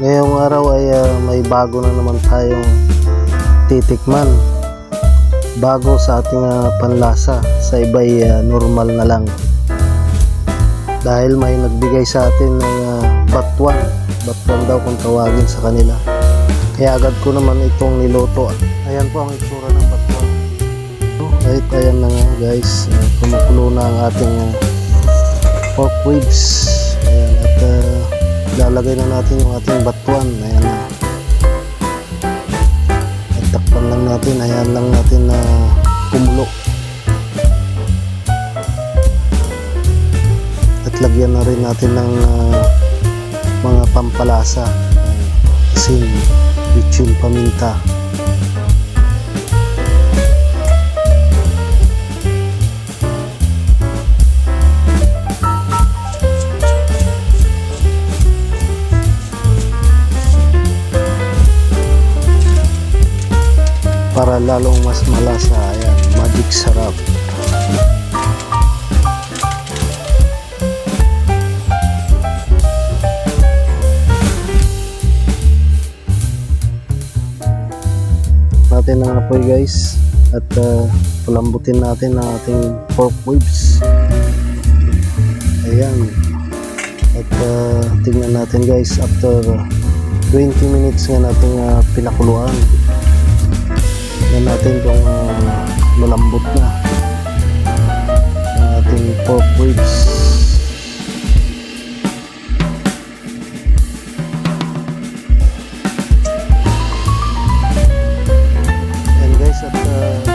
ngayong araw ay ah, may bago na naman tayong titikman. Bago sa ating ah, panlasa. Sa iba ay ah, normal na lang. Dahil may nagbigay sa atin ng ah, batuan. Batuan daw kung tawagin sa kanila. Kaya agad ko naman itong niloto. Ayan po ang itsura ng batuan. Right, ayan na nga guys. Uh, kumukulo na ang ating ah, pork ribs. Ayan, at ah, lalagay na natin yung ating batuan. Ayan na. At takpan lang natin. Ayan lang natin na kumulo. At lagyan na rin natin ng ah, mga pampalasa. Asin, bitchin, paminta. Para lalong mas malasa. Ayan, magic sarap. natin ang apoy guys at uh, palambutin natin ang ating pork ribs ayan at uh, tingnan natin guys after 20 minutes nga natin uh, pinakuluan Tingnan natin kung uh, malambot na. Ating pork ribs. Yan guys, at uh,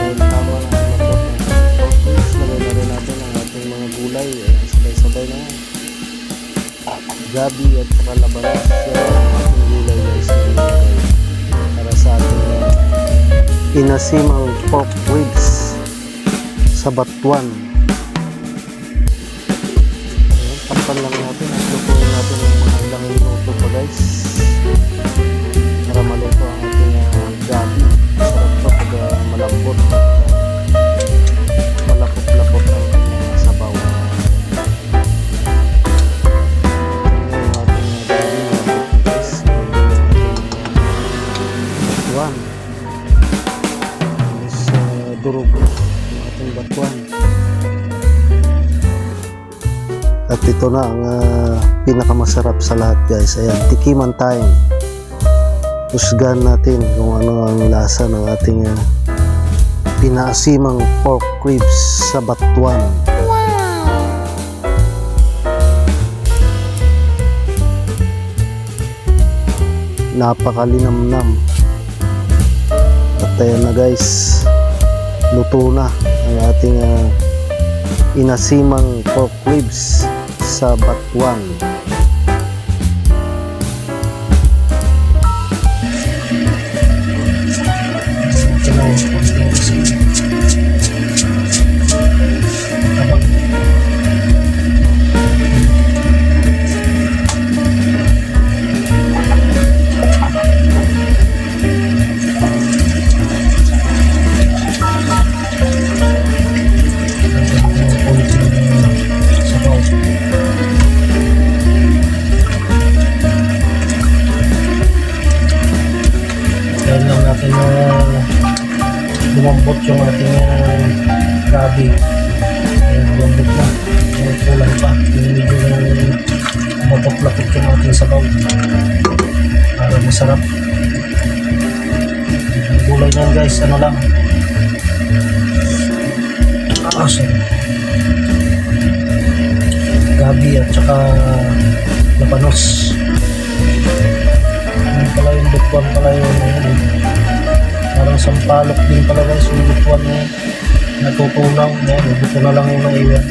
inasimang pork ribs sa batuan. Ayan, takpan lang natin at lutuin natin ng mga ilang minuto pa guys. Durog ng ating batuan. At ito na ang ah, pinakamasarap sa lahat guys. Ayan, tikiman time. Husgan natin kung ano ang lasa ng ating uh, pinaasimang pork ribs sa batuan. Napakalinamnam. At ayan na guys, luto na ang ating ah, inasimang pork ribs sa batuan. Lumambot yung ating uh, gabi. Ayan, lumambot na. Ayan, kulang pa. Medyo mapot-lapot yung ating sabaw. Para masarap. Gulay niyan guys, ano lang. Ah, sorry. Gabi at saka labanos. Yung pala yung butuan pala yung parang sampalok din yung butuan na yun. Natutunaw. Yung buto na lang yung naiwan.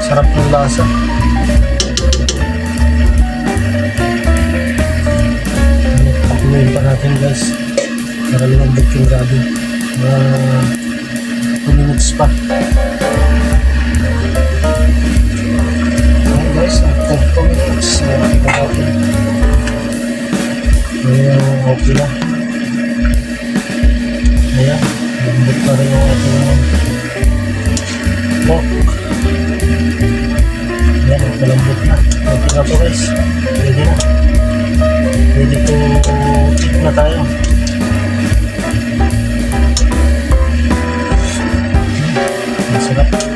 Sarap ng lasa. Patuloyin pa natin guys. Para lumambot yung gabi. Mga 2 minutes pa. Guys, after 2 minutes, uh, natin. Ayan, lambot pa rin yung ating pork. Ayan, malambot na. Okay na to guys. Pwede na. ready to eat na tayo. Ang sarap.